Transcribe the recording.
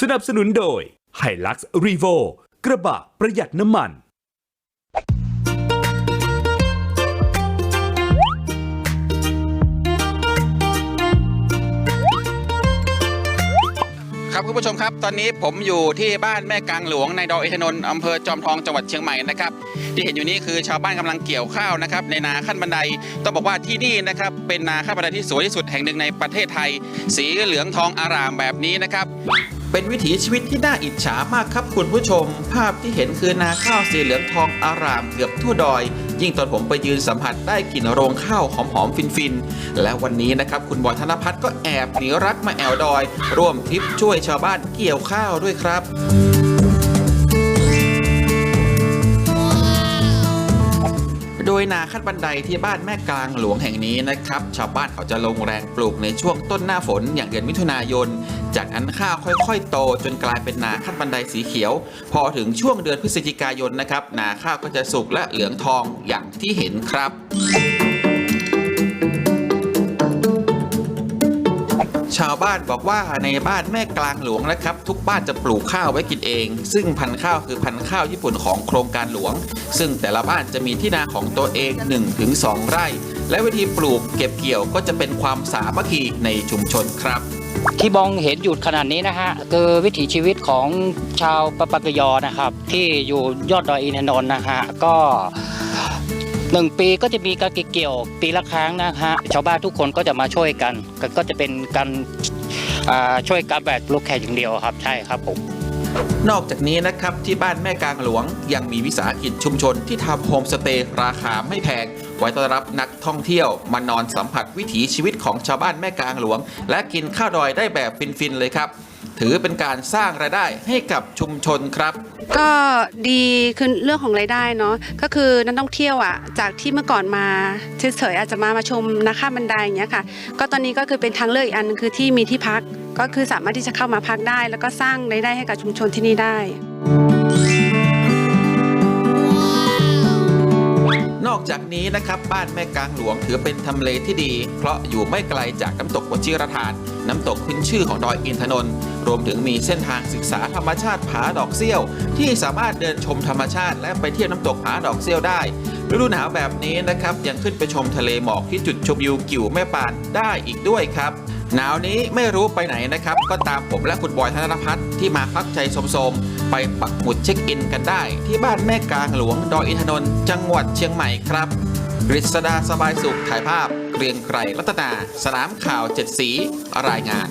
สนับสนุนโดย h i l u x r e v o กระบะประหยัดน้ำมัน ครับคุณผู้ชมครับ ตอนนี้ผมอยู่ที่บ้านแม่กลางหลวงในดอยอินทนนท์อำเภอจอมทองจังหวัดเชียงใหม่นะครับ ที่เห็นอยู่นี้คือชาวบ้านกำลังเกี่ยวข้าวนะครับ ในนาขั้นบันไดต้องบอกว่าที่นี่นะครับเป็นนาขั้นบันไดที่สวยที่สุดแห่งหนึ่งในประเทศไทย สีเหลืองทองอารามแบบนี้นะครับ เป็นวิถีชีวิตที่น่าอิจฉามากครับคุณผู้ชม ภาพที่เห็นคือนาข้าวสีเหลืองทองอารามเกือบทั่วดอย ยิ่งตอนผมไปยืนสัมผัสได้กลิ่นโรงข้าวหอมๆฟินๆ และวันนี้นะครับคุณบอยธนพัฒน์ก็แอบหนีรักมาแอวดอย ร่วมทริปช่วยชาวบ้านเกี่ยวข้าวด้วยครับ ยนาขั้นบันไดที่บ้านแม่กลางหลวงแห่งนี้นะครับ ชาวบ้านเขาจะลงแรงปลูกในช่วงต้นหน้าฝนอย่างเดือนมิถุนายน จากนั้นข้าวค่อยๆ โตจนกลายเป็นนาขั้นบันไดสีเขียว พอถึงช่วงเดือนพฤศจิกายนนะครับ นาข้าวก็จะสุกและเหลืองทองอย่างที่เห็นครับาวบ้านบอกว่าในบ้านแม่กลางหลวงนะครับ ทุกบ้านจะปลูกข้าวไว้กินเอง ซึ่งพันธุ์ข้าวคือพันธุ์ข้าวญี่ปุ่นของโครงการหลวง ซึ่งแต่ละบ้านจะมีที่นาของตัวเอง 1-2 ไร่ และวิธีปลูกเก็บเกี่ยวก็จะเป็นความสามัคคีในชุมชนครับที่มองเห็นอยู่ขนาดนี้นะฮะคือวิถีชีวิตของชาวปะปะกยอนะครับ ที่อยู่ยอดดอยอินทนนท์นะฮะก็ หนึ่งปีก็จะมีการเก็บเกี่ยวปีละครั้งนะฮะชาวบ้านทุกคนก็จะมาช่วยกัน ก็จะเป็นการช่วยการแบบลูกแค่อย่างเดียวครับใช่ครับผมนอกจากนี้นะครับที่บ้านแม่กลางหลวง ยังมีวิสาหกิจชุมชนที่ทำโฮมสเตย์ราคาไม่แพง ไว้ต้อนรับนักท่องเที่ยวมานอนสัมผัสวิถีชีวิตของชาวบ้านแม่กลางหลวง และกินข้าวดอยได้แบบฟินๆเลยครับ ถือเป็นการสร้างรายได้ให้กับชุมชนครับ ก็ดีคือเรื่องของรายได้เนาะก็คือนักท่องเที่ยวอะ จากที่เมื่อก่อนมาเฉยๆอาจจะมามาชมนาคาบันไดอย่างเงี้ยค่ะ ก็ตอนนี้ก็คือเป็นทางเลือกอีกอันคือที่มีที่พักก็คือสามารถที่จะเข้ามาพักได้ แล้วก็สร้างรายได้ให้กับชุมชนที่นี่ได้ นอกจากนี้นะครับบ้านแม่กลางหลวงถือเป็นทำเลที่ดี เพราะอยู่ไม่ไกลจากน้ำตกวชิรทาน น้ำตกขึ้นชื่อของดอยอินทนนท์ รวมถึงมีเส้นทางศึกษาธรรมชาติผาดอกเซี่ยว ที่สามารถเดินชมธรรมชาติ และไปเที่ยวน้ำตกผาดอกเซี่ยวได้ฤดูหนาวแบบนี้นะครับยังขึ้นไปชมทะเลหมอกที่จุดชมวิวกิ่วแม่ปานได้อีกด้วยครับหนาวนี้ไม่รู้ไปไหนนะครับ ก็ตามผมและคุณบอยธนพัฒน์ที่มาพักใจสมๆ ไปปักหมุดเช็คอินกันได้ ที่บ้านแม่กลางหลวงดอยอินทนนท์จังหวัดเชียงใหม่ครับกฤษดาสบายสุขถ่ายภาพ เกรียงไกรรัตนา สนามข่าวเจ็ดสี รายงาน